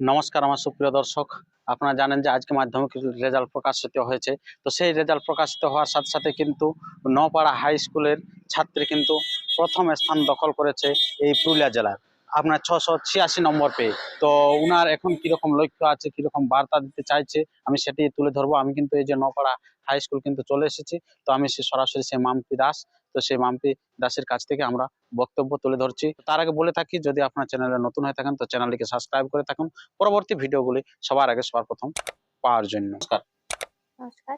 নমস্কার আমার সুপ্রিয় দর্শক। আপনারা জানেন যে আজকে মাধ্যমিক রেজাল্ট প্রকাশিত হয়েছে। তো সেই রেজাল্ট প্রকাশিত হওয়ার সাথে সাথে কিন্তু নপাড়া হাই স্কুলের ছাত্রী কিন্তু প্রথম স্থান দখল করেছে এই পুরুলিয়া জেলার। আপনার ছশো ছিয়াশি নম্বর পেয়ে। তো উনার এখন কীরকম লক্ষ্য আছে কীরকম বার্তা দিতে চাইছে আমি সেটি তুলে ধরবো। আমি কিন্তু এই যে নপাড়া হাই স্কুল কিন্তু চলে এসেছি তো আমি সে সরাসরি সে মাম্পি দাস তো সেই মাম্পি দাসের কাছ থেকে আমরা বক্তব্য তুলে ধরছি। তার আগে বলে থাকি যদি আপনার চ্যানেলে নতুন হয়ে থাকেন তো চ্যানেলটিকে সাবস্ক্রাইব করে থাকুন। পরবর্তী ভিডিওগুলি সবার আগে সবার প্রথম পাওয়ার জন্য। নমস্কার।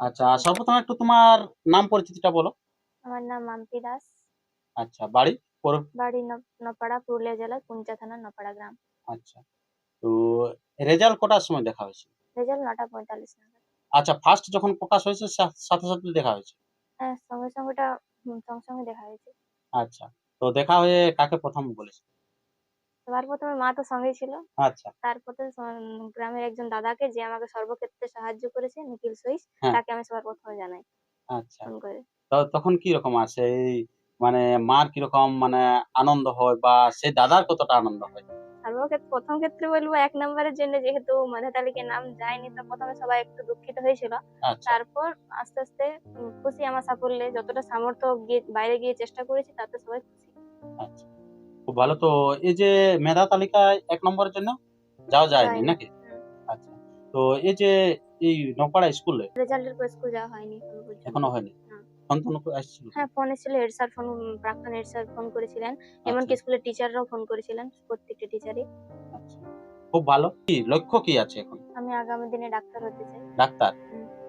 আচ্ছা সর্বপ্রথম একটু তোমার নাম পরিচিতিটা বলো। আমার নাম মাম্পি দাস। আচ্ছা বাড়ি? বাড়ি নপাড়া পুরুলিয়া জেলার কুঞ্চা থানা নপাড়া গ্রাম। আচ্ছা। তো রেজাল্ট কটার সময় দেখা হয়েছে? রেজাল্ট নটা পঁয়তাল্লিশ নাগাদ। আচ্ছা ফার্স্ট যখন প্রকাশ হয়েছে সাথে সাথে দেখা হয়েছে? হ্যাঁ সঙ্গে সঙ্গেটা সঙ্গে সঙ্গে দেখা হয়েছে। আচ্ছা তো দেখা হয়ে কাকে প্রথম বলেছে? সবার প্রথমে মা তো সঙ্গেই ছিল। আচ্ছা। তারপরে গ্রামের একজন দাদাকে যে আমাকে সর্বক্ষেত্রে সাহায্য করেছে নিখিল সইস হ্যাঁ। তাকে আমি সবার প্রথমে জানাই। আচ্ছা। তখন কি রকম আছে এই মানে মার কীরকম মানে আনন্দ হয় বা সেই দাদার কতটা আনন্দ হয়? প্রথম ক্ষেত্রে বলব এক নম্বরের জন্য যেহেতু মেধা তালিকায় নাম যায়নি তো প্রথমে সবাই একটু দুঃখিত হয়েছিল। আচ্ছা। তারপর আস্তে আস্তে খুশি আমার সাফল্যে যতটা সামর্থ্য গিয়ে বাইরে গিয়ে চেষ্টা করেছি তাতে সবাই খুশি। আচ্ছা। খুব ভালো। তো এই যে মেধা তালিকায় এক নম্বরের জন্য যাওয়া যায়নি যায়নি। নাকি? আচ্ছা। তো এই যে এই নপাড়া স্কুলে রেজাল্টের পর স্কুল যাওয়া হয়নি এখনও হয়নি। ফোন আসছিল হ্যাঁ ফোন এসেছিল হেড স্যার ফোন প্রাক্তন হেড স্যার ফোন করেছিলেন। এমনকি আচ্ছা, স্কুলের টিচাররাও ফোন করেছিলেন প্রত্যেকটা টিচারই আচ্ছা। খুব ভালো। কি লক্ষ্য কি আছে এখন? আমি আগামী দিনে ডাক্তার হতে চাই। ডাক্তার?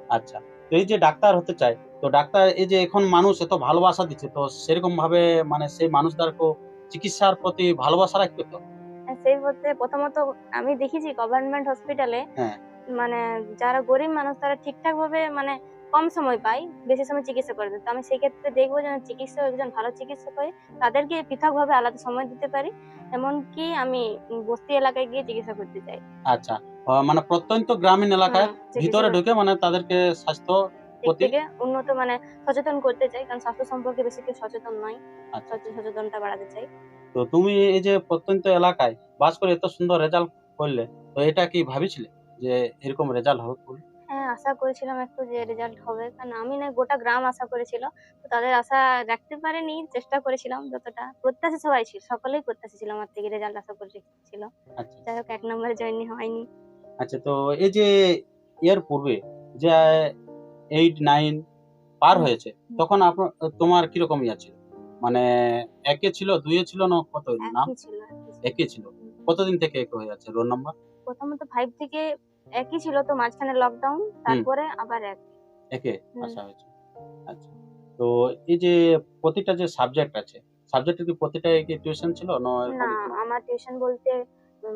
আচ্ছা। তো এই যে ডাক্তার হতে চায় তো ডাক্তার এই যে এখন মানুষ এত ভালোবাসা দিচ্ছে তো সেরকম ভাবে মানে সেই মানুষদেরকে চিকিৎসার প্রতি ভালোবাসা রাখবে তো? সেই বলতে প্রথমত আমি দেখেছি গভর্নমেন্ট হসপিটালে হ্যাঁ। মানে যারা গরিব মানুষ তারা ঠিকঠাক ভাবে মানে কম সময় পাই বেশি সময় চিকিৎসা করে তো আমি সেই ক্ষেত্রে দেখব যেন চিকিৎসক একজন ভালো চিকিৎসক হয় তাদেরকে পৃথক ভাবে আলাদা সময় দিতে পারি এমনকি আমি বস্তি এলাকায় গিয়ে চিকিৎসা করতে চাই। আচ্ছা মানে প্রত্যন্ত গ্রামীণ এলাকায় ভিতরে ঢুকে মানে তাদেরকে স্বাস্থ্য থেকে উন্নত মানে সচেতন করতে চাই কারণ স্বাস্থ্য সম্পর্কে বেশি কেউ সচেতন নয়। আচ্ছা। সচে- সচেতনতা বাড়াতে চাই। তো তুমি এই যে প্রত্যন্ত এলাকায় বাস করে এত সুন্দর রেজাল্ট করলে তো এটা কি ভাবিছিলে যে এরকম রেজাল্ট হবে? হ্যাঁ আশা করেছিলাম একটু যে রেজাল্ট হবে। কারণ আমি না গোটা গ্রাম আশা করেছিল তো তাদের আশা রাখতে পারেনি চেষ্টা করেছিলাম যতটা। প্রত্যাশী সবাই ছিল সকলেই প্রত্যাশী ছিল আমার থেকে রেজাল্ট আশা করে ছিল আচ্ছা যাই হোক এক নম্বরে জয়েন হয়নি। আচ্ছা তো এই যে এর পূর্বে যে এইট নাইন পার হয়েছে তখন তোমার কীরকম ইয়া ছিল? মানে একে ছিল দুইয়ে ছিল না কত? নাম। একই ছিল কতদিন থেকে এক হয়ে যাচ্ছে? রোল নাম্বার প্রথমত ফাইভ থেকে একই ছিল তো মাঝখানে লকডাউন তারপরে আবার এক। একে। আসা হয়েছে। আচ্ছা। তো এই যে প্রতিটা যে সাবজেক্ট আছে সাবজেক্টের কি প্রতিটা কি টিউশন ছিল না? আমার টিউশন বলতে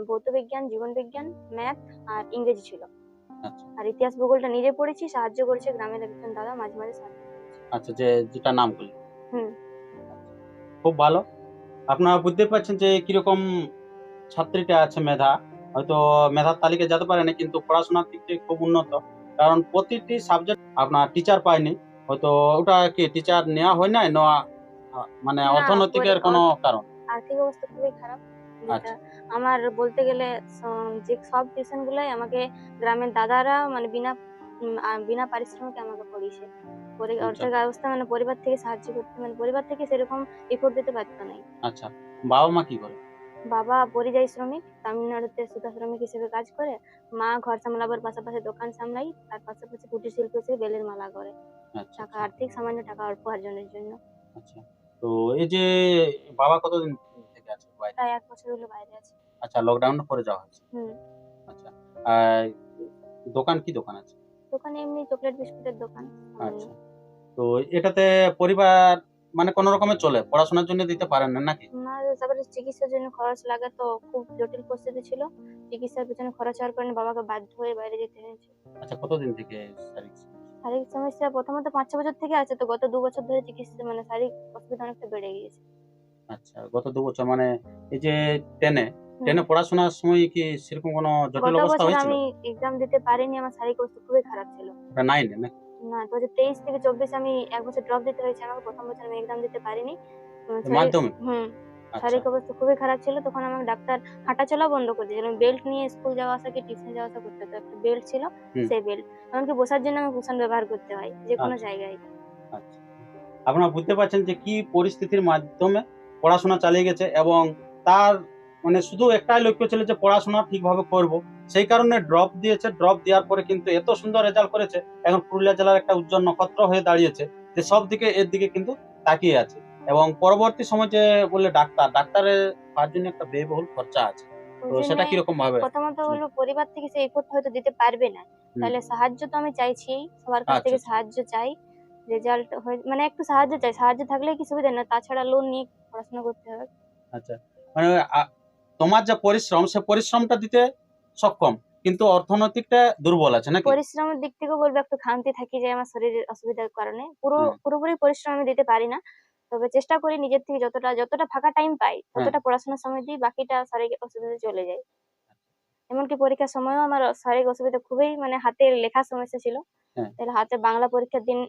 ভৌত বিজ্ঞান জীবন বিজ্ঞান ম্যাথ আর ইংরেজি ছিল। আচ্ছা। আর ইতিহাস ভূগোলটা নিজে পড়েছি সাহায্য করেছে গ্রামের একজন দাদা মাঝে মাঝে সাহায্য। আচ্ছা যে যেটা নাম করলি হুম। খুব ভালো। আপনারা বুঝতে পারছেন যে কীরকম ছাত্রীটা আছে মেধা। হয়তো মেধার তালিকায় যেতে পারেনি কিন্তু পড়াশোনার দিক থেকে খুব উন্নত। কারণ প্রতিটি সাবজেক্ট আপনার টিচার পায়নি। হয়তো ওটা কি টিচার নেওয়া হয় নাই? না মানে না, অর্থনৈতিকের কোনো কারণ? আর্থিক অবস্থা খুবই খারাপ। আচ্ছা। আমার বলতে গেলে যে সব টিউশন গুলাই আমাকে গ্রামের দাদারা মানে বিনা বিনা পারিশ্রমিকে আমাকে পড়িয়েছে। আচ্ছা। অর্থের অবস্থা মানে পরিবার থেকে সাহায্য করতে মানে পরিবার থেকে সেরকম এফোর্ট দিতে পারতো না আচ্ছা। বাবা মা কি করে? বাবা পরিযায়ী শ্রমিক তামিলনাড়ুতে সুতা শ্রমিক হিসেবে কাজ করে মা ঘর সামলাবার পাশাপাশি দোকান সামলাই তার পাশাপাশি কুটির শিল্প হিসেবে বেলের মালা করে। আচ্ছা টাকা আর্থিক সামান্য টাকা অল্প অর্জনের জন্য। আচ্ছা। তো এই যে বাবা কতদিন থেকে আছে বাইরে? প্রায় এক বছর হলো বাইরে আছে। আচ্ছা লকডাউন পরে যাওয়া হয়েছে? হুম। আচ্ছা আর দোকান কি দোকান আছে? দোকানে এমনি চকলেট বিস্কুটের দোকান। আচ্ছা। তো এটাতে পরিবার মানে কোন রকমে চলে? পড়াশোনার জন্য দিতে পারেন না নাকি? না তারপরে চিকিৎসার জন্য খরচ লাগে তো খুব জটিল পরিস্থিতি ছিল। চিকিৎসার পেছনে খরচ হওয়ার কারণে বাবাকে বাধ্য হয়ে বাইরে যেতে হয়েছে। আচ্ছা কতদিন থেকে শারীরিক সমস্যা? শারীরিক সমস্যা প্রথমত পাঁচ বছর থেকে আছে তো গত দু বছর ধরে চিকিৎসা মানে শারীরিক অসুবিধা অনেকটা বেড়ে গিয়েছে। আচ্ছা গত দু বছর মানে এই যে টেনে টেনে পড়াশোনার সময় কি সেরকম কোনো জটিল অবস্থা হয়েছিল? আমি এক্সাম দিতে পারিনি আমার শারীরিক অবস্থা খুবই খারাপ ছিল। নাইনে নাকি? না দু হাজার তেইশ থেকে চব্বিশ আমি এক বছর ড্রপ দিতে হয়েছে আমাকে। প্রথম বছর আমি এক্সাম দিতে পারিনি। মাধ্যমিক? হুম আচ্ছা। শারীরিক অবস্থা খুবই খারাপ ছিল। তখন আমাকে ডাক্তার হাঁটা হাঁটাচলা বন্ধ করে দিয়েছিল বেল্ট নিয়ে স্কুল যাওয়া আসা কি টিউশন যাওয়া আসা করতে হতো। একটা বেল্ট ছিল সেই বেল্ট এমনকি বসার জন্য আমি কুশন ব্যবহার করতে হয় যে কোনো আচ্ছা। জায়গায়। আচ্ছা। আপনারা বুঝতে পারছেন যে কি পরিস্থিতির মাধ্যমে পড়াশোনা চালিয়ে গেছে এবং তার মানে শুধু একটাই লক্ষ্য ছিল যে পড়াশোনা ঠিকভাবে করব। সেই কারণে ড্রপ দিয়েছে। ড্রপ দেওয়ার পরে কিন্তু এত সুন্দর রেজাল্ট করেছে। এখন পুরুলিয়া জেলার একটা উজ্জ্বল নক্ষত্র হয়ে দাঁড়িয়েছে। যে সব দিকে এর দিকে কিন্তু তাকিয়ে আছে। এবং পরবর্তী সময় যে বললে ডাক্তার ডাক্তারের তার জন্য একটা ব্যয়বহুল খরচা আছে। তো সেটা কীরকম ভাবে? প্রথমত হলো পরিবার থেকে সেই এফোর্ট হয়তো দিতে পারবে না। তাহলে সাহায্য তো আমি চাইছি সবার কাছ আচ্ছা, থেকে আচ্ছা। সাহায্য চাই। রেজাল্ট মানে একটু সাহায্য চাই। সাহায্য থাকলে কি সুবিধা? না তাছাড়া লোন নিয়ে পড়াশোনা করতে হবে আচ্ছা। মানে তোমার যে পরিশ্রম সে পরিশ্রমটা দিতে সক্ষম কিন্তু অর্থনৈতিকটা দুর্বল আছে নাকি? পরিশ্রমের দিক থেকেও বলব একটু খামতি থাকি যায় আমার শরীরের অসুবিধার কারণে। পুরো পুরোপুরি পরিশ্রম আমি দিতে পারি না। তবে চেষ্টা করি নিজের থেকে যতটা যতটা ফাঁকা টাইম পাই। ততটা পড়াশোনার সময় দিই বাকিটা শারীরিক অসুবিধা চলে যায়। এমনকি পরীক্ষার সময়ও আমার শারীরিক অসুবিধা খুবই মানে হাতে লেখার সমস্যা ছিল। হ্যাঁ। তাহলে হাতে বাংলা পরীক্ষার দিন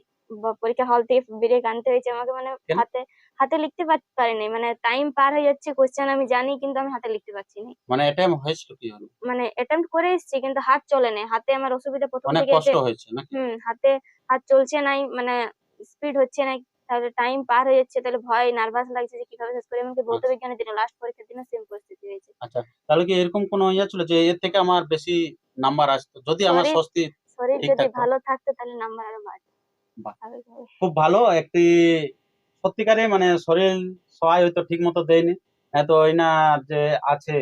পরীক্ষা হল থেকে বেরিয়ে আনতে হয়েছে আমাকে মানে হাতে হাতে লিখতে পার- পারিনি মানে টাইম পার হয়ে যাচ্ছে কোশ্চেন আমি জানি কিন্তু আমি হাতে লিখতে পারছি না মানে এটা হয়েছিল কি হলো? মানে অ্যাটেম্প করে এসেছি কিন্তু হাত চলে না হাতে আমার অসুবিধা প্রথম অনেক থেকে কষ্ট হয়েছে নাকি? হুম হাতে হাত চলছে নাই মানে স্পিড হচ্ছে না তাহলে টাইম পার হয়ে যাচ্ছে তাহলে ভয় নার্ভাস লাগছে যে কীভাবে শেষ করে? এমনকি ভৌত আচ্ছা। বিজ্ঞানের দিনে লাস্ট পরীক্ষার দিনে সেম পরিস্থিতি হয়েছে। আচ্ছা তাহলে কি এরকম কোনো ইয়ে ছিল যে এর থেকে আমার বেশি নাম্বার আসতো? যদি আমার শরীর- স্বস্তি শরীর যদি ভালো থাকতো তাহলে নাম্বার আরও বাড়তো। খুব ভালো একটি সত্যিকারে মানে শরীর সহায় হয়তো ঠিক মতো দেয়নি। এত না যে আছে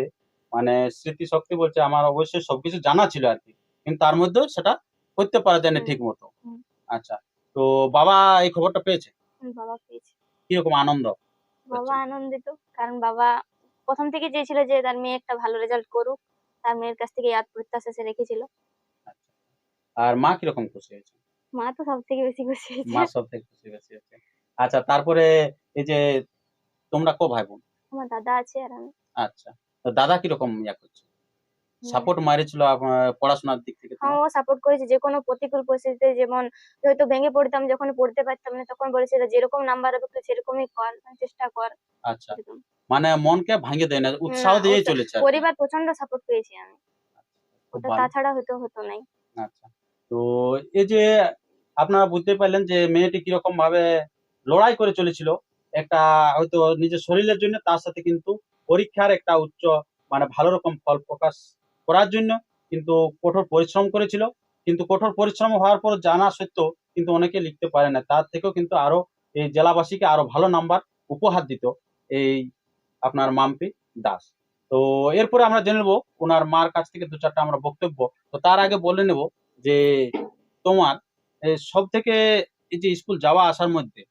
মানে স্মৃতি শক্তি বলছে আমার অবশ্যই সবকিছু জানা ছিল আর কি। কিন্তু তার মধ্যেও সেটা করতে পারা যায়নি। ঠিক মতো। আচ্ছা তো বাবা এই খবরটা পেয়েছে? বাবা পেয়েছে। কীরকম আনন্দ? বাবা আচ্ছা। আনন্দিত কারণ বাবা প্রথম থেকে চেয়েছিল যে তার মেয়ে একটা ভালো রেজাল্ট করুক। তার মেয়ের কাছ থেকে ইয়াদ প্রত্যাশা সে রেখেছিল আর মা কীরকম খুশি হয়েছে? মা তো সব থেকে বেশি খুশি মা সব থেকে খুশি হয়েছে। আচ্ছা তারপরে এই যে তোমরা কো ভাই বোন আমার দাদা আছে আর আমি। আচ্ছা তো দাদা কীরকম ইয়া করছে? সাপোর্ট মারিছিল আপ- পড়াশোনার দিক থেকে হ্যাঁ? ও সাপোর্ট করেছে যে কোনো প্রতিকূল পরিস্থিতিতে যেমন হয়তো ভেঙে পড়তাম যখন পড়তে পারতাম না তখন বলেছিল যেরকম নাম্বার হবে তুই সেরকমই কর মানে চেষ্টা কর। আচ্ছা। মানে মনকে ভাঙে দেয় না উৎসাহ দিয়ে চলেছে পরিবার প্রচণ্ড সাপোর্ট পেয়েছি আমি। ভালো। তাছাড়া হয়তো হতো নাই। আচ্ছা তো এই যে আপনারা বুঝতে পারলেন যে মেয়েটি কীরকম ভাবে লড়াই করে চলেছিল। একটা হয়তো নিজের শরীরের জন্য, তার সাথে কিন্তু পরীক্ষার একটা উচ্চ মানে ভালো রকম ফল প্রকাশ করার জন্য কিন্তু কঠোর পরিশ্রম করেছিল। কিন্তু কঠোর পরিশ্রম হওয়ার পর জানা সত্ত্বেও কিন্তু অনেকে লিখতে পারে না। তার থেকেও কিন্তু আরও এই জেলাবাসীকে আরও ভালো নাম্বার উপহার দিত এই আপনার মাম্পি দাস। তো এরপরে আমরা জেনে নেব ওনার মার কাছ থেকে দু চারটা আমরা বক্তব্য। তো তার আগে বলে নেব যে তোমার সব থেকে এই যে স্কুল যাওয়া আসার মধ্যে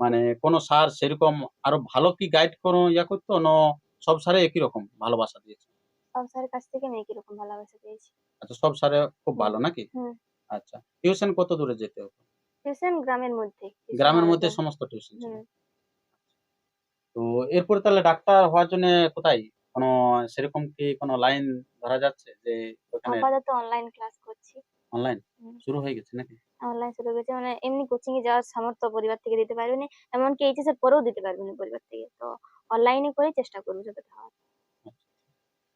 মানে কোন স্যার সেরকম আরও ভালো কি গাইড কোনো ইয়া করতো? না সব স্যারে একই রকম ভালোবাসা দিয়েছে? সব স্যারের কাছ থেকে আমি কীরকম ভালোবাসা পেয়েছি। আচ্ছা সব খুব ভালো নাকি? হুম। আচ্ছা টিউশন কত দূরে যেতে হতো টিউশন গ্রামের মধ্যে। গ্রামের মধ্যে সমস্ত টিউশন ছিল। হুম। তো এরপরে তাহলে ডাক্তার হওয়ার জন্য কোথায়? কোনো সেরকম কি কোনো লাইন ধরা যাচ্ছে যে ওখানে আপাতত অনলাইন ক্লাস করছি। অনলাইন হুম। শুরু হয়ে গেছে নাকি? অনলাইন শুরু করেছি মানে এমনি কোচিং এ যাওয়ার সামর্থ্য পরিবার থেকে দিতে পারবে না এমনকি এইচএস এর পরেও দিতে পারবে না পরিবার থেকে। তো অনলাইনে করে চেষ্টা করব যতটা হয়।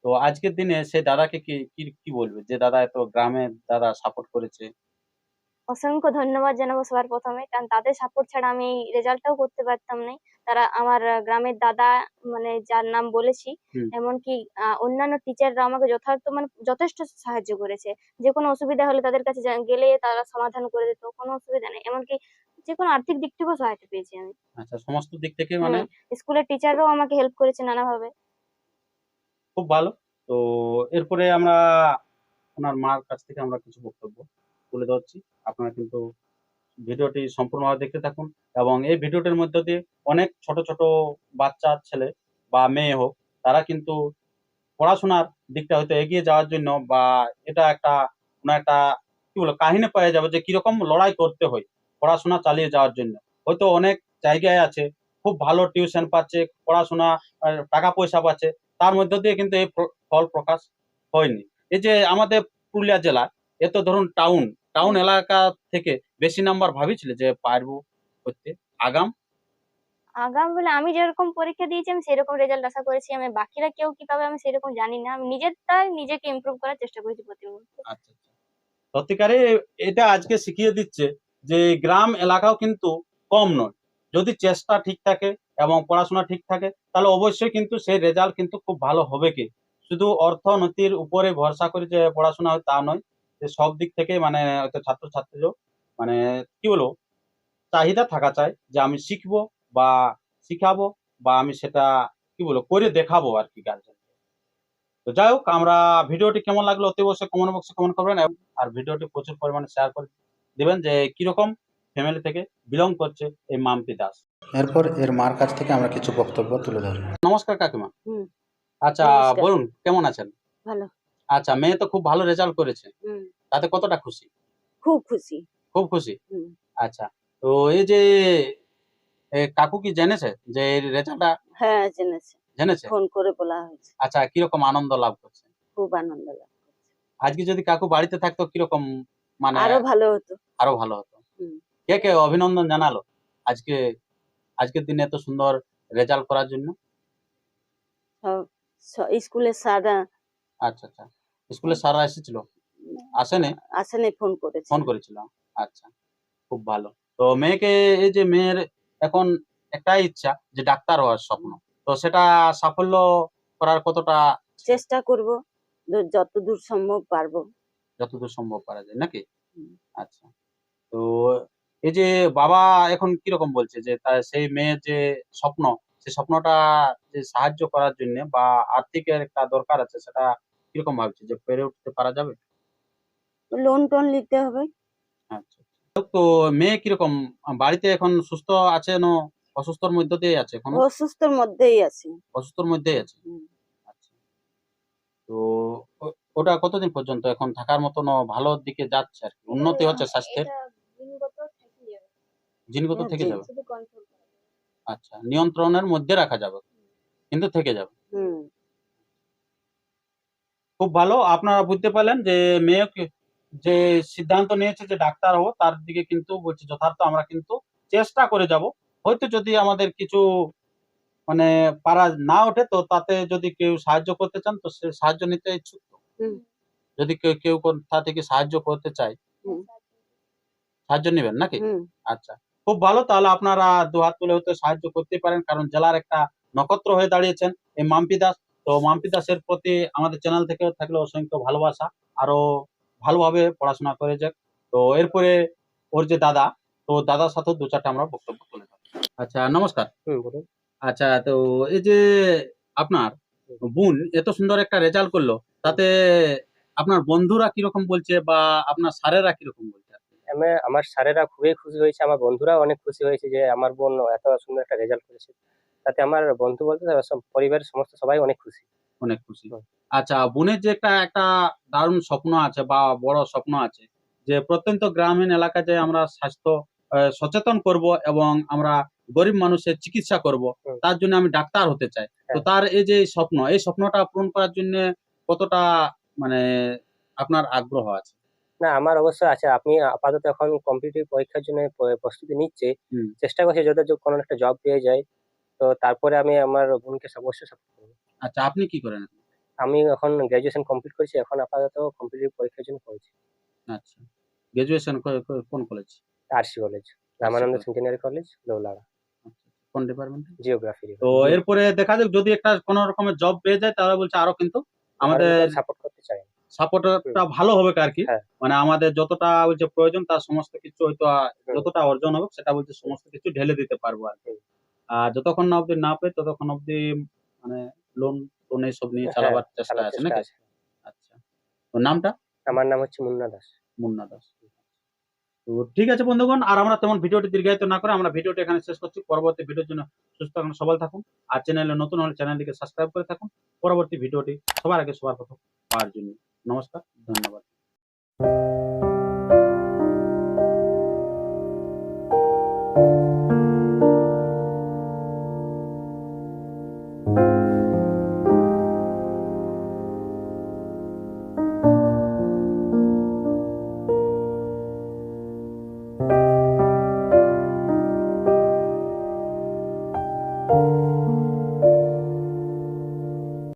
তো আজকের দিনে সে দাদাকে কি কি কি বলবে? যে দাদা এত গ্রামে দাদা সাপোর্ট করেছে। অসংখ্য ধন্যবাদ জানাব সবার প্রথমে। কারণ তাদের সাপোর্ট ছাড়া আমি এই রেজাল্টটাও করতে পারতাম না তারা আমার গ্রামের দাদা মানে যার নাম বলেছি এমনকি অন্যান্য টিচাররা আমাকে যথার্থ মানে যথেষ্ট সাহায্য করেছে। যে কোনো অসুবিধা হলে তাদের কাছে গেলে তারা সমাধান করে দিত কোনো অসুবিধা নেই। এমনকি যে কোনো আর্থিক দিক থেকেও সহায়তা পেয়েছি আমি। আচ্ছা সমস্ত দিক থেকে মানে? স্কুলের টিচাররাও আমাকে হেল্প করেছে নানাভাবে। খুব ভালো। তো এরপরে আমরা ওনার মার কাছ থেকে আমরা কিছু বক্তব্য তুলে ধরছি। আপনারা কিন্তু ভিডিওটি সম্পূর্ণভাবে দেখতে থাকুন এবং এই ভিডিওটির মধ্যে দিয়ে অনেক ছোট ছোট বাচ্চা, ছেলে বা মেয়ে হোক, তারা কিন্তু পড়াশোনার দিকটা হয়তো এগিয়ে যাওয়ার জন্য বা এটা একটা কোনো একটা কি বলে, কাহিনী পাওয়া যাবে যে কীরকম লড়াই করতে হয় পড়াশোনা চালিয়ে যাওয়ার জন্য। হয়তো অনেক জায়গায় আছে, খুব ভালো টিউশন পাচ্ছে, পড়াশোনা টাকা পয়সা পাচ্ছে, তার মধ্য দিয়ে কিন্তু এই ফল প্রকাশ হয়নি। এই যে আমাদের পুরুলিয়া জেলা, এত ধরুন টাউন টাউন এলাকা থেকে বেশি নাম্বার ভাবিছিলে যে পারব করতে? আগাম? আগাম বলে আমি যেরকম পরীক্ষা দিয়েছি আমি সেরকম রেজাল্ট আশা করেছি। আমি বাকিরা কেউ কি পাবে আমি সেরকম জানি না। আমি নিজেরটাই নিজেকে ইমপ্রুভ করার চেষ্টা করেছি প্রতি মুহূর্তে আচ্ছা আচ্ছা। সত্যিকারে এটা আজকে শিখিয়ে দিচ্ছে যে গ্রাম এলাকাও কিন্তু কম নয়। যদি চেষ্টা ঠিক থাকে এবং পড়াশোনা ঠিক থাকে তাহলে অবশ্যই কিন্তু সেই রেজাল্ট কিন্তু খুব ভালো হবে কি? শুধু অর্থনীতির উপরে ভরসা করে যে পড়াশোনা হয় তা নয় সব দিক থেকে মানে ছাত্রছাত্রীরও মানে কি বলব চাহিদা থাকা চাই যে আমি শিখব বা শিখাবো বা আমি সেটা কি বলব করে দেখাবো আর কি গার্জেন তো যাই হোক আমরা ভিডিওটি কেমন লাগল অতি অবশ্যই কমেন্ট বক্সে কমেন্ট করবেন এবং- আর ভিডিওটি প্রচুর পরিমাণে শেয়ার করে দিবেন যে কীরকম ফ্যামিলি থেকে বিলং করছে এই মাম্পি দাস। এরপর এর মার কাছ থেকে আমরা কিছু বক্তব্য তুলে ধরি নমস্কার কাকিমা। আচ্ছা বলুন কেমন আছেন? ভালো। আচ্ছা মেয়ে তো খুব ভালো রেজাল্ট করেছে। হুম। তাতে কতটা খুশি? খুব খুশি। খুব খুশি? আচ্ছা তো এই যে কাকু কি জেনেছে যে রেজাল্টটা? হ্যাঁ জেনেছে। জেনেছে? ফোন করে বলা হয়েছে। আচ্ছা কীরকম আনন্দ লাভ করছে? খুব আনন্দ লাগছে আজকে যদি কাকু বাড়িতে থাকতো কীরকম মানে আরও ভালো হতো। আরও ভালো হতো। কে কে অভিনন্দন জানালো আজকে আজকের দিনে এত সুন্দর রেজাল্ট করার জন্য? সব স- স্কুলের স্যাররা। আচ্ছা আচ্ছা। স্কুলে স্যাররা এসেছিল? আসেনি আসেনি ফোন করেছে ফোন করেছিল। আচ্ছা খুব ভালো। তো মেয়েকে এই যে মেয়ের এখন একটাই ইচ্ছা যে ডাক্তার হওয়ার স্বপ্ন। তো সেটা সাফল্য করার কতটা চেষ্টা করব। য- যত সম্ভব পারব। যতদূর সম্ভব করা যায় নাকি? আচ্ছা। তো এই যে বাবা এখন কীরকম বলছে যে তার সেই মেয়ের যে স্বপ্ন সেই স্বপ্নটা যে সাহায্য করার জন্য বা আর্থিকের একটা দরকার আছে সেটা কীরকম ভাবছে যে পেরে উঠতে পারা যাবে? লোন টোন নিতে হবে। আচ্ছা তো মেয়ে কীরকম? বাড়িতে এখন সুস্থ আছে না অসুস্থর মধ্য দিয়ে আছে এখন? অসুস্থর মধ্যেই আছে। অসুস্থর মধ্যেই আছে? আচ্ছা। তো ওটা কতদিন পর্যন্ত এখন থাকার মতন ভালো দিকে যাচ্ছে আর কি? উন্নতি হচ্ছে স্বাস্থ্যের? এটা থেকে যাবে। জিনগত হ্যাঁ, থেকে যাবে? আচ্ছা নিয়ন্ত্রণের মধ্যে রাখা যাবে। কিন্তু থেকে যাবে? হুম। খুব ভালো। আপনারা বুঝতে পারলেন যে মেয়েকে যে সিদ্ধান্ত নিয়েছে যে ডাক্তার হব তার দিকে কিন্তু বলছে যথার্থ আমরা কিন্তু চেষ্টা করে যাব। হয়তো যদি আমাদের কিছু মানে পারা না ওঠে তো তাতে যদি কেউ সাহায্য করতে চান তো সে সাহায্য নিতে ইচ্ছুক। যদি কেউ কেউ তা থেকে সাহায্য করতে চায়। সাহায্য নেবেন নাকি? আচ্ছা। খুব ভালো তাহলে আপনারা দু হাত তুলে হতে সাহায্য করতে পারেন কারণ জেলার একটা নক্ষত্র হয়ে দাঁড়িয়েছেন এই মাম্পি দাস। তো মাম্পি দাসের প্রতি আমাদের চ্যানেল থেকেও থাকলে অসংখ্য ভালোবাসা। আরও ভালোভাবে পড়াশোনা করে যাক। তো এরপরে ওর যে দাদা তো দাদার সাথেও দু চারটা আমরা বক্তব্য তুলে আচ্ছা নমস্কার। আচ্ছা তো এই যে আপনার বোন এত সুন্দর একটা রেজাল্ট করল তাতে আপনার বন্ধুরা কীরকম বলছে বা আপনার স্যারেরা কীরকম বলছে? আমি আমার স্যারেরা খুবই খুশি হয়েছে আমার বন্ধুরাও অনেক খুশি হয়েছে যে আমার বোন এত সুন্দর একটা রেজাল্ট করেছে। তাতে আমার বন্ধু বলতে পরিবারের সমস্ত সবাই অনেক খুশি। অনেক খুশি। আচ্ছা বোনের যে একটা একটা দারুণ স্বপ্ন আছে বা বড় স্বপ্ন আছে যে প্রত্যন্ত গ্রামীণ এলাকায় যে আমরা স্বাস্থ্য সচেতন করব এবং আমরা গরিব মানুষের চিকিৎসা করব তার জন্য আমি ডাক্তার হতে চাই। তো হ্যাঁ। তার এই যে স্বপ্ন এই স্বপ্নটা পূরণ করার জন্য কতটা মানে আপনার আগ্রহ আছে? না আমার অবশ্যই আছে। আপনি আপাতত এখন কম্পিটিটিভ পরীক্ষার জন্য প্রস্তুতি নিচ্ছে। চেষ্টা করছি যদি কোনো একটা জব পেয়ে যাই। তো তারপরে আমি আমার বোনকে অবশ্যই সাপোর্ট করব। আচ্ছা আপনি কি করেন আমি এখন গ্রাজুয়েশন কমপ্লিট করেছি এখন আপাতত কম্পিটিটিভ পরীক্ষার জন্য পড়ছি। আচ্ছা গ্রাজুয়েশন কোন college RC college Ramananda. Centenary college Daulara কোন ডিপার্টমেন্ট জিওগ্রাফি তো এরপরে দেখা যাক যদি একটা কোনো রকমের জব পেয়ে যায় তাহলে বলছে আরও কিন্তু আমাদের সাপোর্ট করতে চাই। সাপোর্টটা ভালো হবে আর কি। হ্যাঁ। মানে আমাদের যতটা বলছে প্রয়োজন তার সমস্ত কিছু হয়তো যতটা অর্জন হবে সেটা বলছে সমস্ত কিছু ঢেলে দিতে পারব আর কি। আর যতক্ষণ না অব্দি না পাই ততক্ষণ অব্দি মানে লোন টোন এইসব নিয়ে হ্যাঁ, চালাবার চেষ্টা চালার আছে চেষ্টা নাকি? আছে। আচ্ছা। তো নামটা? আমার নাম হচ্ছে মুন্না দাস। মুন্না দাস। তো ঠিক আছে বন্ধুগণ আর আমরা তেমন ভিডিওটি দীর্ঘায়িত না করে আমরা ভিডিওটি এখানে শেষ করছি। পরবর্তী ভিডিওর জন্য সুস্থ থাকুন সবাই থাকুন আর চ্যানেলে নতুন হলে চ্যানেলটিকে সাবস্ক্রাইব করে থাকুন। পরবর্তী ভিডিওটি সবার আগে সবার প্রথম পাওয়ার জন্য। নমস্কার ধন্যবাদ।